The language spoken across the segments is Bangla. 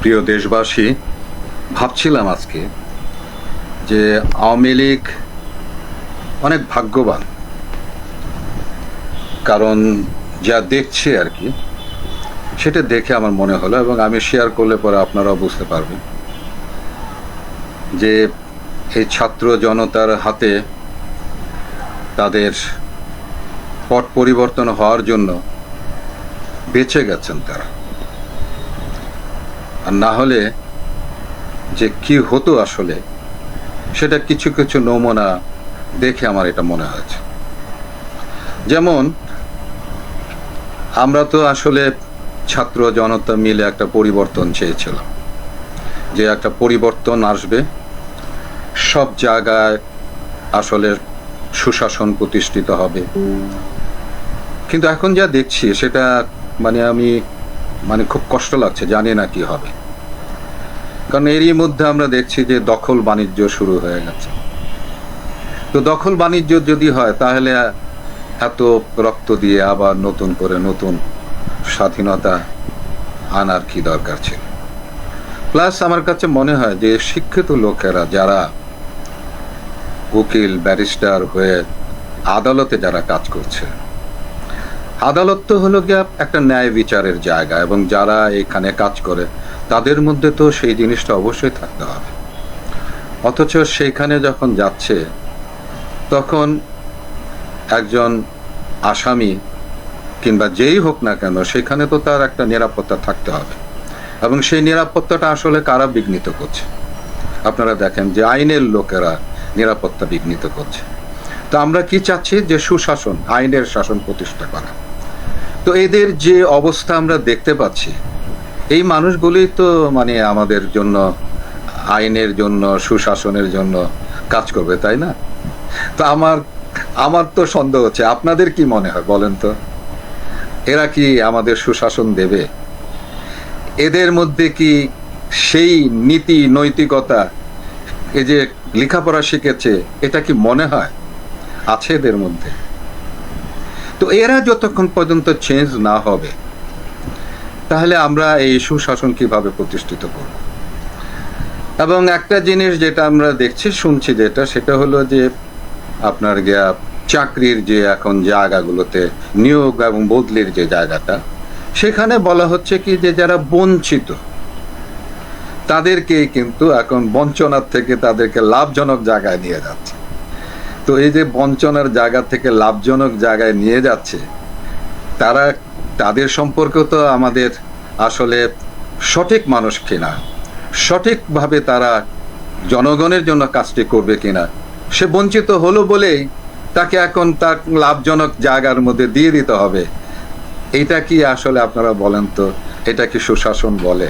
প্রিয় দেশবাসী, ভাবছিলাম আজকে যে আওয়ামী লীগ অনেক ভাগ্যবান। কারণ যা দেখছি আর কি, সেটা দেখে আমার মনে হলো এবং আমি শেয়ার করলে পরে আপনারাও বুঝতে পারবেন যে এই ছাত্র জনতার হাতে তাদের পট পরিবর্তন হওয়ার জন্য বেঁচে গেছেন তারা। আর না হলে যে কি হতো আসলে, সেটা কিছু কিছু নমুনা দেখে আমার এটা মনে হয়েছে। যেমন, আমরা তো আসলে ছাত্র জনতা মিলে একটা পরিবর্তন চেয়েছিলাম। যে একটা পরিবর্তন আসবে, সব জায়গায় আসলে সুশাসন প্রতিষ্ঠিত হবে। কিন্তু এখন যা দেখছি, সেটা মানে আমি মানে খুব কষ্ট লাগছে, জানি না কি হবে। কারণ এরই মধ্যে আমরা দেখছি যে দখল বাণিজ্য শুরু হয়ে গেছে। তো দখল বাণিজ্য যদি হয়, তাহলে এত রক্ত দিয়ে আবার নতুন করে নতুন স্বাধীনতা আনার কি দরকার ছিল? প্লাস আমার কাছে মনে হয় যে শিক্ষিত লোকেরা যারা উকিল, ব্যারিস্টার হয়ে আদালতে যারা কাজ করছে আদালত তো হলো গিয়ে একটা ন্যায় বিচারের জায়গা, এবং যারা এখানে কাজ করে, তাদের মধ্যে তো সেই জিনিসটা অবশ্যই থাকতে হবে। অথচ সেইখানে যখন যাচ্ছে, তখন একজন আসামি, কিংবা যেই হোক না কেন, সেখানে তো তার একটা নিরাপত্তা থাকতে হবে। এবং সেই নিরাপত্তাটা আসলে কারা বিঘ্নিত করছে? আপনারা দেখেন যে আইনের লোকেরা নিরাপত্তা বিঘ্নিত করছে। তো আমরা কি চাচ্ছি? যে সুশাসন, আইনের শাসন প্রতিষ্ঠা করা। তো এদের যে অবস্থা আমরা দেখতে পাচ্ছি, এই মানুষগুলি তো মানে আমাদের জন্য, আইনের জন্য, সুশাসনের জন্য কাজ করবে, তাই না? তো আমার আমার তো সন্দেহ হচ্ছে, আপনাদের কি মনে হয় বলেন তো? এরা কি আমাদের সুশাসন দেবে? এদের মধ্যে কি সেই নীতি নৈতিকতা, এই যে লেখাপড়া শিখেছে, এটা কি মনে হয়? আছে এদের মধ্যে? তো এরা যতক্ষণ পর্যন্ত চেঞ্জ না হবে, তাহলে আমরা এই সুশাসন কীভাবে প্রতিষ্ঠিত করব? এবং একটা জিনিস যেটা আমরা দেখছি, শুনছি যেটা, সেটা হলো যে আপনার গিয়া চাকরির যে এখন জায়গাগুলোতে নিয়োগ এবং বদলির যে জায়গাটা, সেখানে বলা হচ্ছে কি যে যারা বঞ্চিত তাদেরকে কিন্তু এখন বঞ্চনার থেকে তাদেরকে লাভজনক জায়গায় নিয়ে যাচ্ছে। তো এই যে বঞ্চনার জায়গা থেকে লাভজনক জায়গায় নিয়ে যাচ্ছে, তারা, তাদের সম্পর্কে তো আমাদের আসলে সঠিক মানুষ কিনা, সঠিকভাবে তারা জনগণের জন্য কাজটি করবে কিনা, সে বঞ্চিত হলো বলেই তাকে এখন তার লাভজনক জায়গার মধ্যে দিয়ে দিতে হবে। এটা কি আসলে আপনারা বলেন তো? এটা কি সুশাসন বলে?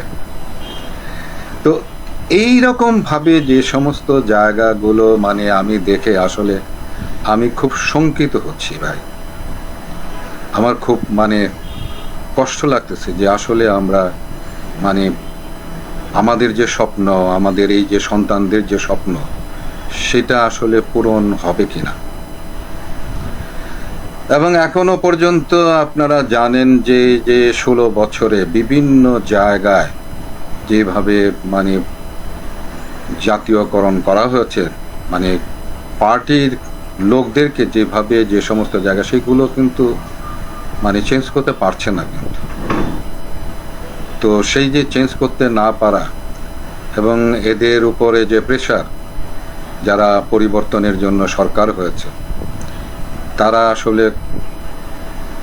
তো এই ভাবে যে সমস্ত জায়গাগুলো মানে আমি দেখে আসলে আমি খুব শঙ্কিত হচ্ছি ভাই। আমার খুব মানে কষ্ট লাগতেছে যে আসলে আমরা মানে আমাদের যে স্বপ্ন, আমাদের এই যে সন্তানদের যে স্বপ্ন, সেটা আসলে পূরণ হবে কিনা। এবং এখনও পর্যন্ত আপনারা জানেন যে যে ষোলো বছরে বিভিন্ন জায়গায় যেভাবে মানে জাতীয়করণ করা হয়েছে। মানে পার্টির লোকদেরকে যেভাবে যে সমস্ত জায়গা, সেগুলো কিন্তু মানে চেঞ্জ করতে পারছে না কিন্তু। তো সেই যে চেঞ্জ করতে না পারা এবং এদের উপরে যে প্রেশার যারা পরিবর্তনের জন্য সরকার হয়েছে, তারা আসলে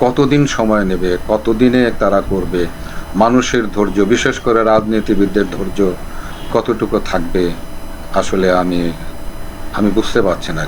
কতদিন সময় নেবে, কতদিনে তারা করবে? মানুষের ধৈর্য, বিশেষ করে রাজনীতিবিদদের ধৈর্য কতটুকু থাকবে আসলে আমি আমি বুঝতে পারছি না